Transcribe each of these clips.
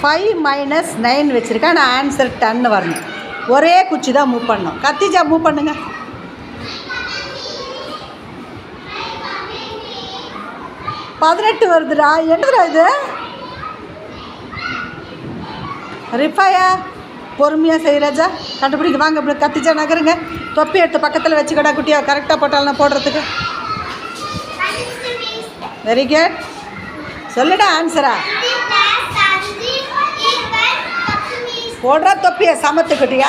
Five minus nine வச்சுருக்கேன். நான் answer டன்னு வரணும். ஒரே குச்சி தான் மூவ் பண்ணணும். கத்திஜா மூவ் பண்ணுங்க. பதினெட்டு வருதுடா. என்னதுடா இது? ரிஃபாயா? பொறுமையாக செய்கிறாஜா கண்டுபிடிக்க வாங்க இப்படி கத்திச்சா நகருங்க. தொப்பி எடுத்து பக்கத்தில் வச்சுக்கடா குட்டியா. கரெக்டாக போட்டாலும் போடுறதுக்கு. வெரி குட் சொல்லுடா ஆன்சரா போடுறா தொப்பியா சமத்து குட்டியா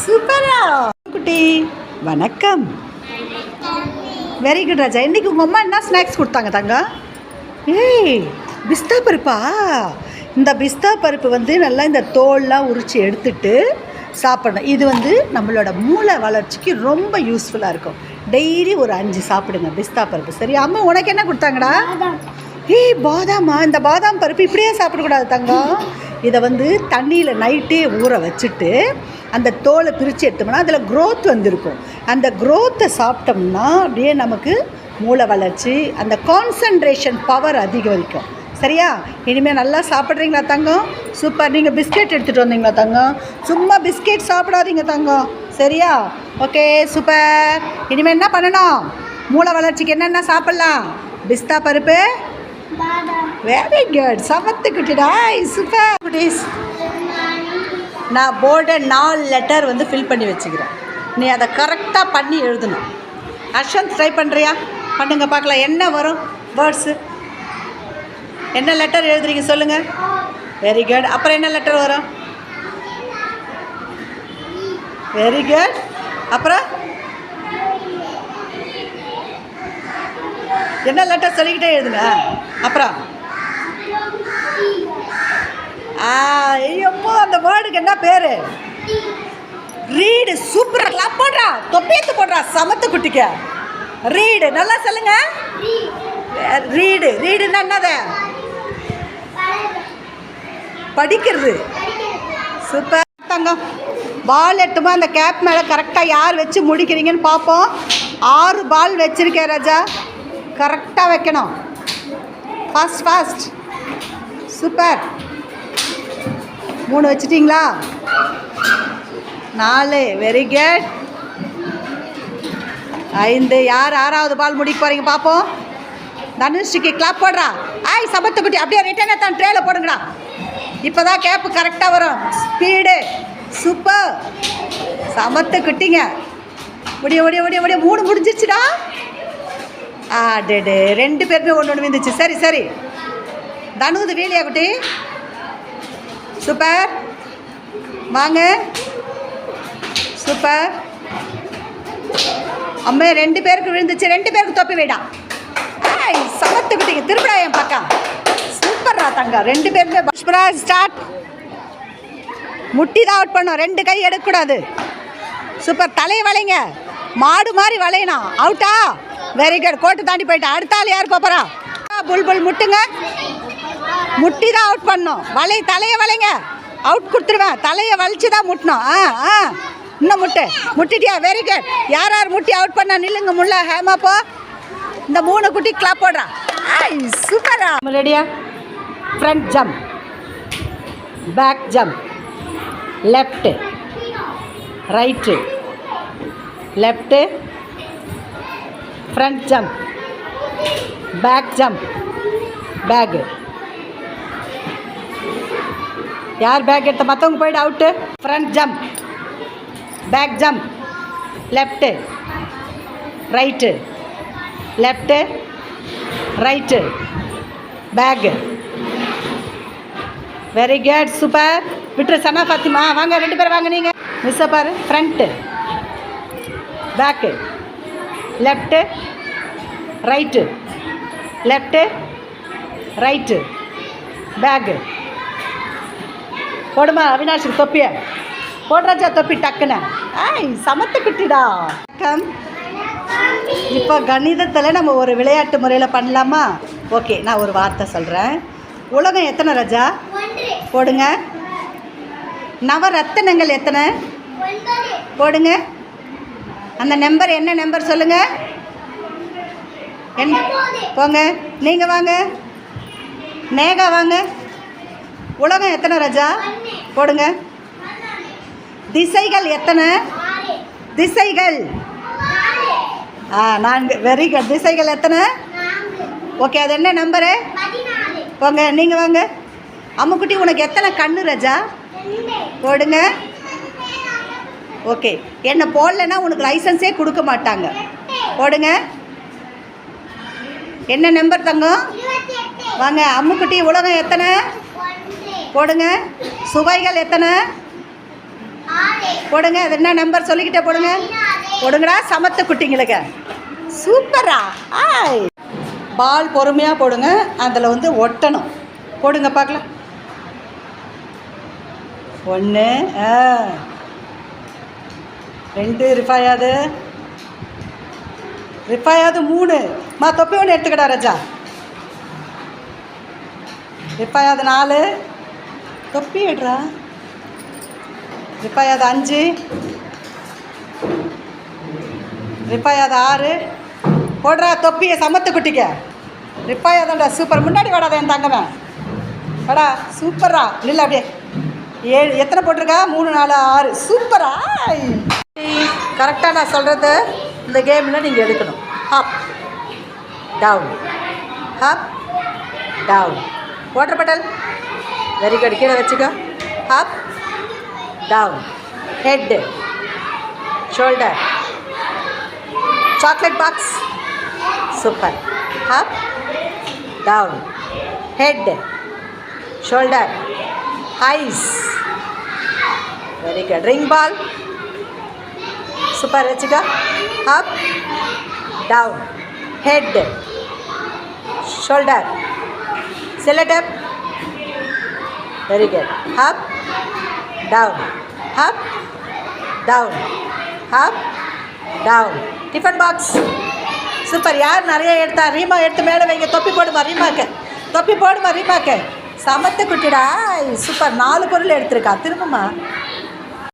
சூப்பரா. குட்டி வணக்கம். வெரி குட் ராஜா. இன்னைக்கு உங்கள் அம்மா என்ன ஸ்நாக்ஸ் கொடுத்தாங்க தங்க? ஏய் பிஸ்தா பருப்பா? இந்த பிஸ்தா பருப்பு வந்து நல்லா இந்த தோல்லாம் உரித்து எடுத்துட்டு சாப்பிடணும். இது வந்து நம்மளோட மூளை வளர்ச்சிக்கு ரொம்ப யூஸ்ஃபுல்லாக இருக்கும். டெய்லி ஒரு அஞ்சு சாப்பிடுங்க பிஸ்தா பருப்பு. சரி அம்மா உனக்கு என்ன கொடுத்தாங்கடா? ஏய் பாதாமா? இந்த பாதாம் பருப்பு இப்படியே சாப்பிடக்கூடாது தங்கம். இதை வந்து தண்ணியில் நைட்டே ஊற வச்சுட்டு அந்த தோலை பிரித்து எடுத்தோம்னா அதில் க்ரோத் வந்திருக்கும். அந்த க்ரோத்தை சாப்பிட்டோம்னா அப்படியே நமக்கு மூளை வளர்ச்சி அந்த கான்சன்ட்ரேஷன் பவர் அதிகரிக்கும். சரியா? இனிமேல் நல்லா சாப்பிட்றீங்களா தங்கம்? சூப்பர் நீங்கள் பிஸ்கெட் எடுத்துகிட்டு வந்தீங்களா தங்கம்? சும்மா பிஸ்கெட் சாப்பிடாதீங்க தங்கம். சரியா? ஓகே சூப்பர் இனிமேல் என்ன பண்ணணும்? மூளை வளர்ச்சிக்கு என்னென்ன சாப்பிட்லாம்? பிஸ்தா பருப்பு வெரி குட் சமத்து சூப்பர் குட்டீஸ் நான் போர்டை நாலு லெட்டர் வந்து ஃபில் பண்ணி வச்சுக்கிறேன். நீ அதை கரெக்டாக பண்ணி எழுதணும். அஷ்வந்த் ட்ரை பண்ணுறியா பண்ணுங்க பார்க்கலாம். என்ன வரும்? வேர்ட்ஸு என்ன லெட்டர் எழுதுறீங்க சொல்லுங்கள் வெரி குட் அப்புறம் என்ன லெட்டர் வரும்? வெரி குட் அப்புறம்? என்ன லெட்டர் சொல்லிக்கிட்டே எழுதுங்க அப்புறம்? எப்போ அந்த வேர்டுக்கு என்ன பேர்? ரீடு சூப்பராக கிளாப் போடுறா தொப்பியத்து போடுறா சமத்து குட்டிக்க. ரீடு நல்லா சொல்லுங்க. ரீடு ரீடுன்னா என்னது? படிக்கிறது. சூப்பர் தங்கம். பால் எட்டுமா அந்த கேப் மேலே கரெக்டாக யார் வச்சு முடிக்கிறீங்கன்னு பார்ப்போம். ஆறு பால் வச்சுருக்கேன் ராஜா. கரெக்டாக வைக்கணும். ஃபாஸ்ட் ஃபாஸ்ட் சூப்பர் மூணு வச்சிட்டிங்களா? நாலு. வெரி குட் ஐந்து. யார் ஆறாவது பால் முடிக்க போகிறீங்க பார்ப்போம் தனுஷ்டிக்கு கிளாப் போடுறா. ஆய் சமத்து குட்டி. அப்படியே ரிட்டர்ன் தான் ட்ரேல போடுங்கடா. இப்போ தான் கேப்பு கரெக்டாக வரும். ஸ்பீடு சூப்பர் சமத்து குட்டிங்க. முடிய முடிய முடிய முடிய மூணு முடிஞ்சிருச்சுடா. ஆ டே ரெண்டு பேருமே ஒன்று ஒன்று விழுந்துச்சு. சரி சரி. தனுது வீலியா குட்டி? சூப்பர். வாங்க. சூப்பர். அம்மா ரெண்டு பேருக்கு விழுந்துச்சு. ரெண்டு பேருக்கு தொப்பி வைடா. ஆய் சமத்து திருப்பிடா என் பக்கம் சூப்பர்ரா தங்கம் ரெண்டு பேருமே புஷ்பரா ஸ்டார்ட். முட்டி தான் அவுட் பண்ணும். ரெண்டு கை எடுக்கக்கூடாது. சூப்பர். தலையை வளைங்க. மாடு மாதிரி வளையணும். அவுட்டா வெரி குட் கோட்டு தாண்டி போயிட்டா. அடுத்த ஆள் யார் போகிறா புல் புல் முட்டுங்க. முட்டி தான் அவுட் பண்ணும் வலை தலையை வளைங்க அவுட் கொடுத்துருவேன். தலையை வலிச்சு தான் முட்டணும். ஆ ஆ. இன்னும் முட்டு. முட்டிட்டியா? வெரி குட் யார் யார் முட்டி அவுட் பண்ணா நில்லுங்க. முள்ள ஹேமா போ. இந்த மூணு குட்டி கிளாப் போடுறா. ஐ சூப்பரா ரெடியா front jump back jump left right left front jump back jump back யார் பேக் எடுத்த? மற்றவங்க போய்ட்டு out front jump back jump left right left right back very good super விட்டுரு சனா பாத்திமா வாங்க ரெண்டு பேரும் வாங்க நீங்கள் மிஸ்ஸை பாரு front back left right left right back போடுமா அவினாஷுக்கு தொப்பிய. போடுறாச்சா தொப்பி டக்குன்னு. ஆய் சமத்து குட்டிடா வணக்கம். இப்போ கணிதத்தில் நம்ம ஒரு விளையாட்டு முறையில் பண்ணலாமா? ஓகே நான் ஒரு வார்த்தை சொல்கிறேன் உலகம் எத்தனை ராஜா? போடுங்க. நவரத்தினங்கள் எத்தனை? போடுங்க. அந்த நம்பர் என்ன நம்பர் சொல்லுங்க? என் போங்க. நீங்கள் வாங்க. நேகா வாங்க. உலகம் எத்தனை ராஜா? போடுங்க. திசைகள் எத்தனை? திசைகள். ஆ நான்கு. Very good. திசைகள் எத்தனை? ஓகே அது என்ன நம்பரு? போங்க நீங்கள் வாங்க. அம்முக்குட்டி உனக்கு எத்தனை கண்ணு ரஜா? போடுங்க. ஓகே. என்ன போடலைன்னா உனக்கு லைசன்ஸே கொடுக்க மாட்டாங்க. போடுங்க. என்ன நம்பர் தங்கம்? வாங்க அம்முக்குட்டி உலகம் எத்தனை? போடுங்க. சுவைகள் எத்தனை? போடுங்க அது என்ன நம்பர் சொல்லிக்கிட்டே போடுங்க. போடுங்கடா சமத்து குட்டிங்களுக்கு. சூப்பரா. ஆய். பால் பொறுமையாக போடுங்க. அதில் வந்து ஒட்டணும். போடுங்க பார்க்கலாம். ஒன்று ஆ. ரெண்டு ரிஃபாயாது. ரிஃபாயாது மூணு. மா தொப்பி ஒன்று எடுத்துக்கடா ரஜா. ரிஃபாயாது நாலு. தொப்பி எடுறா. ரிஃபாயாது அஞ்சு. ரிஃபாயாது ஆறு. போடுறா தொப்பியை சமத்து குட்டிக்க. ரிப்பாயாதான்டா சூப்பர். முன்னாடி வாடாத என் தங்கமே. வாடா சூப்பரா இல்லை அப்படியே. ஏழு எத்தனை போட்டிருக்கா? மூணு நாலு ஆறு. சூப்பரா. கரெக்டாக நான் சொல்கிறது இந்த கேமில் நீங்கள் எடுக்கணும். Up down up down water bottle very good கீழே வச்சுக்கோ. Up down head shoulder chocolate box super up down head shoulder eyes very good ring ball super வச்சுக்கோ up down head shoulder சிலட்டப் very good up down up down up down tiffin box super யார் நிறைய எடுத்தா? ரீமா எடுத்து மேலே வைங்க. தொப்பி போடுமா ரீமாக்கு? தொப்பி போடுமா ரீமாக்கு? சமத்து குட்டிடா. சூப்பர் நாலு பொருள் எடுத்திருக்கா. திரும்பமா?